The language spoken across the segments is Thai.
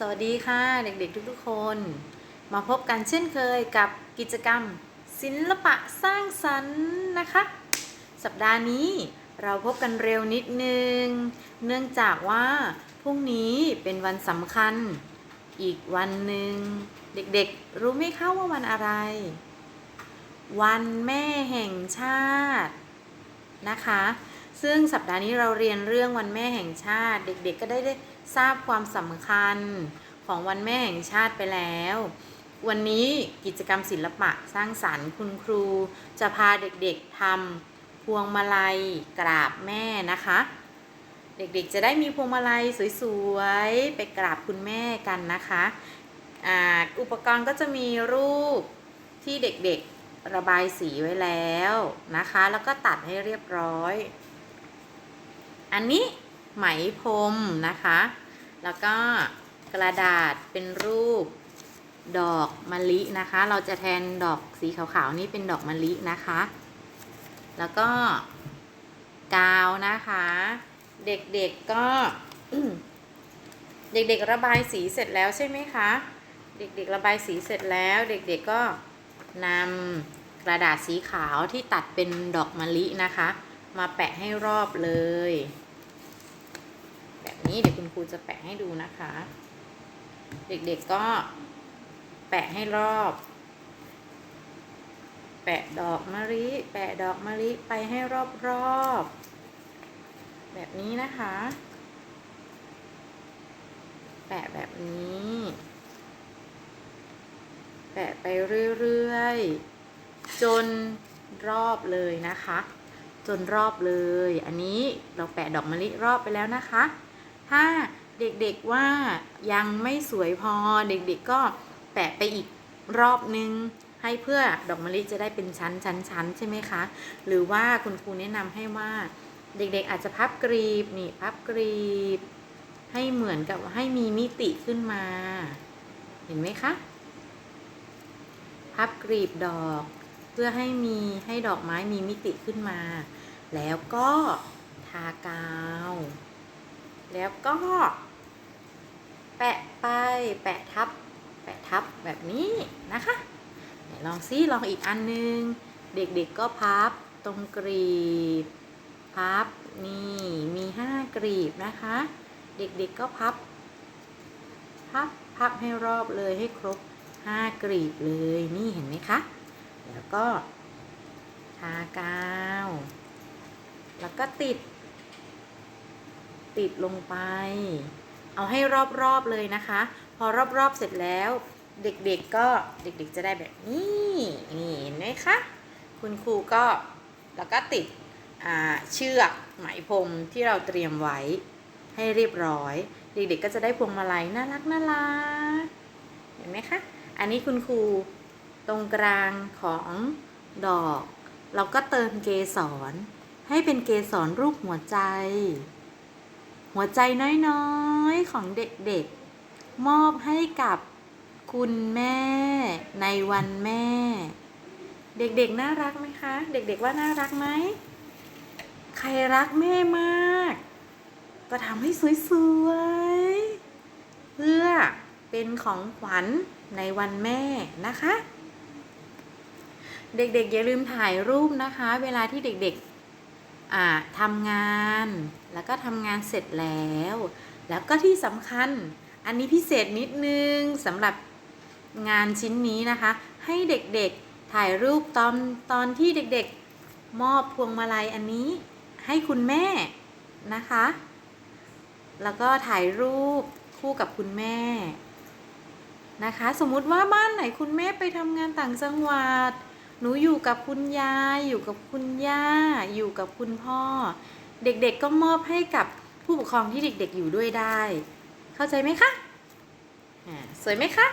สวัสดีค่ะเด็กๆทุกๆคน มาพบกันเช่นเคยกับกิจกรรม ศิลปะสร้างสรรค์นะคะ สัปดาห์นี้เราพบกันเร็วนิดนึง เนื่องจากว่าพรุ่งนี้เป็นวันสำคัญ อีกวันหนึ่งเด็กๆ รู้ไหมคะว่าวันอะไร วันแม่แห่งชาตินะคะ ซึ่งสัปดาห์นี้เราเรียนเรื่องวันแม่แห่งชาติ เด็กๆก็ได้ได้ ทราบความสำคัญของวันแม่แห่งชาติไปแล้ว วันนี้กิจกรรมศิลปะสร้างสรรค์คุณครู จะพาเด็กๆทำพวงมาลัยกราบแม่นะคะ เด็กๆจะได้มีพวงมาลัยสวยๆ ไปกราบคุณแม่กันนะคะอุปกรณ์ก็จะมีรูปที่เด็กๆระบายสีไว้แล้วนะคะ แล้วก็ตัดให้เรียบร้อย อันนี้ ไหมพรมนะคะ แล้วก็กระดาษเป็นรูปดอกมะลินะคะ เราจะแทนดอกสีขาวๆนี่เป็นดอกมะลินะคะ แล้วก็กาวนะคะ เด็กๆก็เด็กๆระบายสีเสร็จแล้วใช่ไหมคะ เด็กๆระบายสีเสร็จแล้ว เด็กๆก็นำกระดาษสีขาวที่ตัดเป็นดอกมะลินะคะ มาแปะให้รอบเลย นี้เดี๋ยวคุณครูจะแปะให้ดูนะคะ เด็กๆก็แปะให้รอบ แปะดอกมะลิ แปะดอกมะลิไปให้รอบๆ แบบนี้นะคะ แปะแบบนี้ แปะไปเรื่อยๆ จนรอบเลยนะคะ จนรอบเลย อันนี้เราแปะดอกมะลิรอบไปแล้วนะคะ ถ้าเด็กๆว่ายังไม่สวยพอเด็กๆก็แปะไปอีกรอบนึง ให้เพื่อดอกมะลิจะได้เป็นชั้นชั้นชั้นใช่ไหมคะ หรือว่าคุณครูแนะนำให้ว่าเด็กๆอาจจะพับกรีบนี่พับกรีบ ให้เหมือนกับให้มีมิติขึ้นมา เห็นไหมคะ พับกรีบดอก เพื่อให้มีให้ดอกไม้มีมิติขึ้นมา แล้วก็ทากาว แล้วก็ แปะไปแปะทับ แปะทับแบบนี้นะคะลองซิลองอีกอันนึง เด็กๆก็พับตรงกรีบ พับนี่มีห้ากรีบนะคะ เด็กๆก็พับ พับพับให้รอบเลยให้ครบห้ากรีบเลยนี่เห็นไหมคะ แล้วก็ทากาว แล้วก็ติด ติดลงไป เอาให้รอบๆเลยนะคะ พอรอบๆเสร็จแล้วเด็กๆก็เด็กๆจะได้แบบนี้นี่เห็นไหมคะคุณครูก็แล้วก็ติดเชือกไหมพรมที่เราเตรียมไว้ให้เรียบร้อย เด็กๆก็จะได้พวงมาลัยน่ารักน่ารักเห็นไหมคะอันนี้คุณครูตรงกลางของดอก เราก็เติมเกสรให้เป็นเกสรรูปหัวใจ หัวใจน้อยๆ ของเด็กๆ มอบให้กับคุณแม่ในวันแม่ เด็กๆ น่ารักไหมคะ เด็กๆว่าน่ารักไหม ใครรักแม่มาก ก็ทำให้สวยๆ เพื่อเป็นของขวัญในวันแม่นะคะ เด็กๆ อย่าลืมถ่ายรูปนะคะ เวลาที่เด็กๆ ทำงานแล้วก็ทำงานเสร็จแล้ว แล้วก็ที่สำคัญอันนี้พิเศษนิดนึงสำหรับงานชิ้นนี้นะคะ ให้เด็กๆถ่ายรูปตอนตอนที่เด็กๆมอบพวงมาลัยอันนี้ให้คุณแม่นะคะ แล้วก็ถ่ายรูปคู่กับคุณแม่นะคะ สมมุติว่าบ้านไหนคุณแม่ไปทำงานต่างจังหวัด หนูอยู่กับคุณยาย อยู่กับคุณย่า อยู่กับคุณพ่อ เด็กๆก็มอบให้กับผู้ปกครองที่เด็กๆอยู่ด้วยได้ เข้าใจไหมคะสวยไหมคะ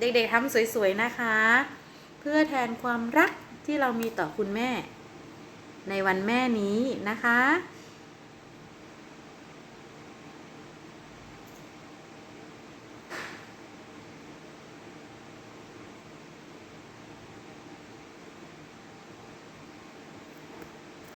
เด็กๆทำสวยๆนะคะ เพื่อแทนความรักที่เรามีต่อคุณแม่ ในวันแม่นี้นะคะ